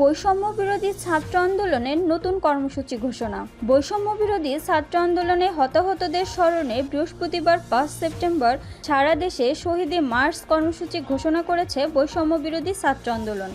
বৈষম্য বিরোধী ছাত্র আন্দোলনের নতুন কর্মসূচি ঘোষণা। বৈষম্য বিরোধী ছাত্র আন্দোলনে হতাহতদের স্মরণে বৃহস্পতিবার পাঁচ সেপ্টেম্বর সারা দেশে শহীদে মার্চ কর্মসূচি ঘোষণা করেছে বৈষম্য বিরোধী ছাত্র আন্দোলন।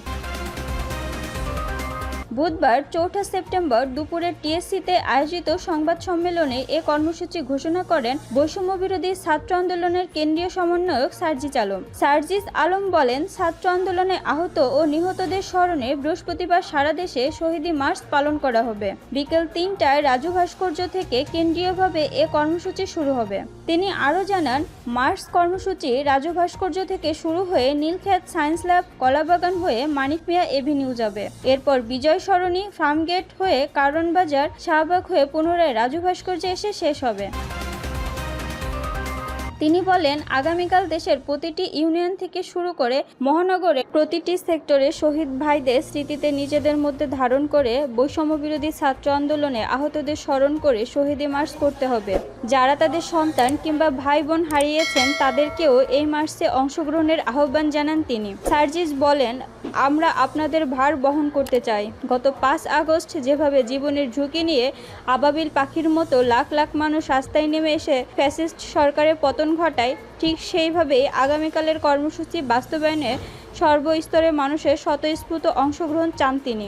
বুধবার চৌঠা সেপ্টেম্বর দুপুরে টিএসসিতে আয়োজিত সংবাদ সম্মেলনে এ কর্মসূচি ঘোষণা করেন বৈষম্য বিরোধী ছাত্র আন্দোলনের কেন্দ্রীয় সমন্বয়ক সার্জিস আলম। সার্জিস আলম বলেন, ছাত্র আন্দোলনে আহত ও নিহতদের স্মরণে বৃহস্পতিবার সারা দেশে শহীদি মার্চ পালন করা হবে। বিকেল তিনটায় রাজু ভাস্কর্য থেকে কেন্দ্রীয়ভাবে এ কর্মসূচি শুরু হবে। তিনি আরও জানান, মার্চ কর্মসূচি রাজু ভাস্কর্য থেকে শুরু হয়ে নীলক্ষেত সায়েন্স ল্যাব, কলাবাগান হয়ে মানিক মিয়া এভিনিউ যাবে। এরপর বিজয় সরণি ফার্মগেট হয়ে কারণ বাজার শাহবাগ হয়ে পুনরায় রাজু ভাস্কর্যে এসে শেষ হবে। তিনি বলেন, আগামীকাল দেশের প্রতিটি ইউনিয়ন থেকে শুরু করে মহানগরে প্রতিটি সেক্টরে শহীদ ভাইদের স্মৃতিতে নিজেদের মধ্যে ধারণ করে বৈষম্য বিরোধী ছাত্র আন্দোলনে আহতদের স্মরণ করে শহীদে মার্চ করতে হবে। যারা তাদের সন্তান কিংবা ভাই বোন হারিয়েছেন, তাদেরকেও এই মার্চে অংশগ্রহণের আহ্বান জানান তিনি। সার্জিস বলেন, আমরা আপনাদের ভার বহন করতে চাই। গত পাঁচ আগস্ট যেভাবে জীবনের ঝুঁকি নিয়ে আবাবিল পাখির মতো লাখ লাখ মানুষ রাস্তায় নেমে এসে ফ্যাসিস্ট সরকারের পতন ঘটায় ঠিক সেইভাবেই আগামীকালের কর্মসূচি বাস্তবায়নে সর্বস্তরের মানুষের স্বতঃস্ফূর্ত অংশগ্রহণ চান তিনি।